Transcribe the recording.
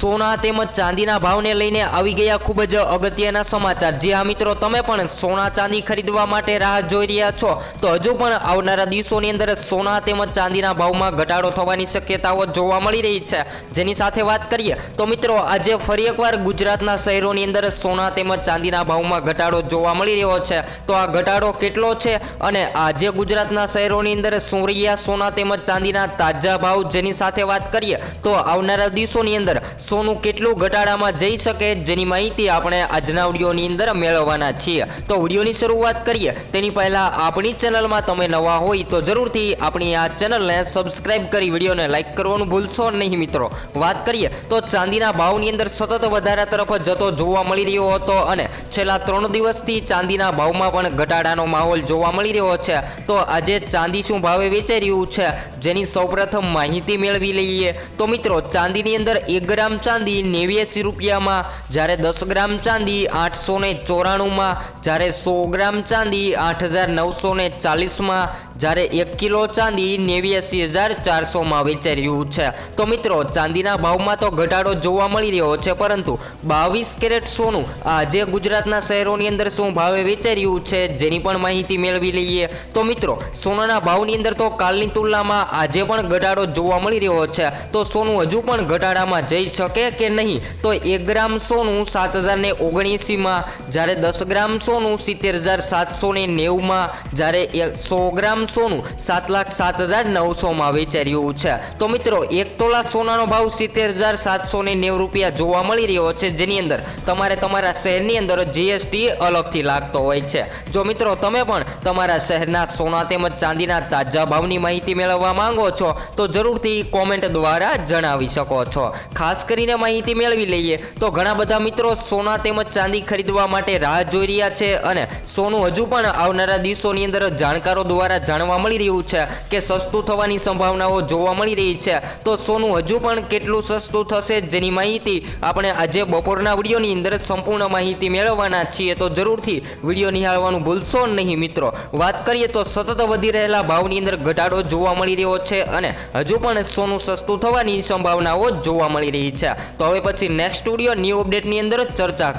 સોના તેમજ ચાંદીના ભાવને લઈને આવી ગયા ખૂબ જ અગત્યના સમાચાર. જે આ મિત્રો, તમે પણ સોના ચાંદી ખરીદવા માટે રાહ જોઈ રહ્યા છો. તો હજુ પણ આવનારા દિવસોની અંદર સોના તેમજ ચાંદીના ભાવમાં ઘટાડો થવાની શક્યતાઓ જોવા મળી રહી છે. જેની સાથે વાત કરીએ તો મિત્રો, આજે ફરી એકવાર ગુજરાતના શહેરોની અંદર સોના તેમજ ચાંદીના ભાવમાં ઘટાડો જોવા મળી રહ્યો છે. તો આ ઘટાડો કેટલો છે અને આજે ગુજરાતના શહેરોની અંદર શું સોના તેમજ ચાંદીના તાજા ભાવ જેની સાથે વાત કરીએ તો આવનારા દિવસોની અંદર સોનું કેટલું ઘટાડામાં જઈ શકે જેની માહિતી આપણે આજના વિડીયોની અંદર મેળવવાના છીએ. તો વિડીયોની શરૂઆત કરીએ. તેની પહેલા આપણી ચેનલમાં તમે નવા હોય તો જરૂરથી આપણી આ ચેનલને સબસ્ક્રાઈબ કરી વિડીયોને લાઈક કરવાનું ભૂલશો નહીં મિત્રો. વાત કરીએ તો ચાંદીના ભાવની અંદર સતત વધારા તરફ જતો જોવા મળી રહ્યો હતો અને છેલ્લા ત્રણ દિવસથી ચાંદીના ભાવમાં પણ ઘટાડાનો માહોલ જોવા મળી રહ્યો છે. તો આજે ચાંદી શું ભાવે વેચાઈ રહ્યું છે? જેની સૌપ્રથમ માહિતી મેળવી લઈએ. તો મિત્રો, ચાંદીની અંદર એક ગ્રામ ચાંદી નેવ્યાસી રૂપિયામાં, જ્યારે દસ ગ્રામ ચાંદી આઠસો ને ચોરાણુંમાં, જ્યારે સો ગ્રામ ચાંદી આઠ હજાર નવસો ને ચાલીસમાં, જ્યારે એક કિલો ચાંદી નેવ્યાસી હજાર ચારસોમાં વેચાઈ રહ્યું છે. તો મિત્રો, ચાંદીના ભાવમાં તો ઘટાડો જોવા મળી રહ્યો છે, પરંતુ બાવીસ કેરેટ સોનું આજે ગુજરાતના શહેરોની અંદર શું ભાવે વેચાઈ છે, જેની પણ માહિતી મેળવી લઈએ. તો મિત્રો, સોનાના ભાવની અંદર તો કાલની તુલનામાં આજે પણ ઘટાડો જોવા મળી રહ્યો છે. તો સોનું હજુ પણ ઘટાડામાં જઈ શકે કે નહીં? તો એક ગ્રામ સોનું સાત હજાર ને ઓગણીસીમાં જ્યારે દસ ગ્રામ સોનું સિત્તેર હજાર સાતસો ને નેવુંમાં, જ્યારે સો ગ્રામ સોનું સાત લાખ સાત હજાર નવસોમાં વેચાર્યું છે. તો મિત્રો, એક તોલા સોનાનો ભાવ સિત્તેર હજાર સાતસો ને નેવું રૂપિયા જોવા મળી રહ્યો છે, જેની અંદર તમારે તમારા શહેરની અંદર જીએસટી અલગથી લાગતો હોય છે. જો મિત્રો, તમે પણ તમારા શહેરના સોના તેમજ ચાંદીના તાજા ભાવની માહિતી મેળવવા માંગો છો, તો જરૂરથી કોમેન્ટ દ્વારા જણાવી શકો છો. ખાસ કરીને માહિતી મેળવી લઈએ. તો ઘણા બધા મિત્રો સોના તેમજ ચાંદી ખરીદવા માટે રાહ જોઈ રહ્યા છે અને સોનું હજુ પણ આવનારા દિવસોની અંદર જાણકારો દ્વારા જાણવા મળી રહ્યું છે કે સસ્તું થવાની સંભાવનાઓ જોવા મળી રહી છે. તો સોનું હજુ પણ કેટલું સસ્તું થશે જેની માહિતી આપણે આજે બપોરના વિડીયોની અંદર સંપૂર્ણ માહિતી મેળવવાના છીએ. તો જરૂરથી વીડિયો નિહાળવાનું ભૂલશો નહીં મિત્રો. વાત કરીએ તો સતત વધી રહેલા ભાવની અંદર ઘટાડો જોવા મળી રહ્યો છે અને હજુ પણ સોનું સસ્તું થવાની સંભાવનાઓ જોવા મળી રહી છે. તો હવે પછી નેક્સ્ટ સ્ટુડિયો ન્યૂ અપડેટની અંદર ચર્ચા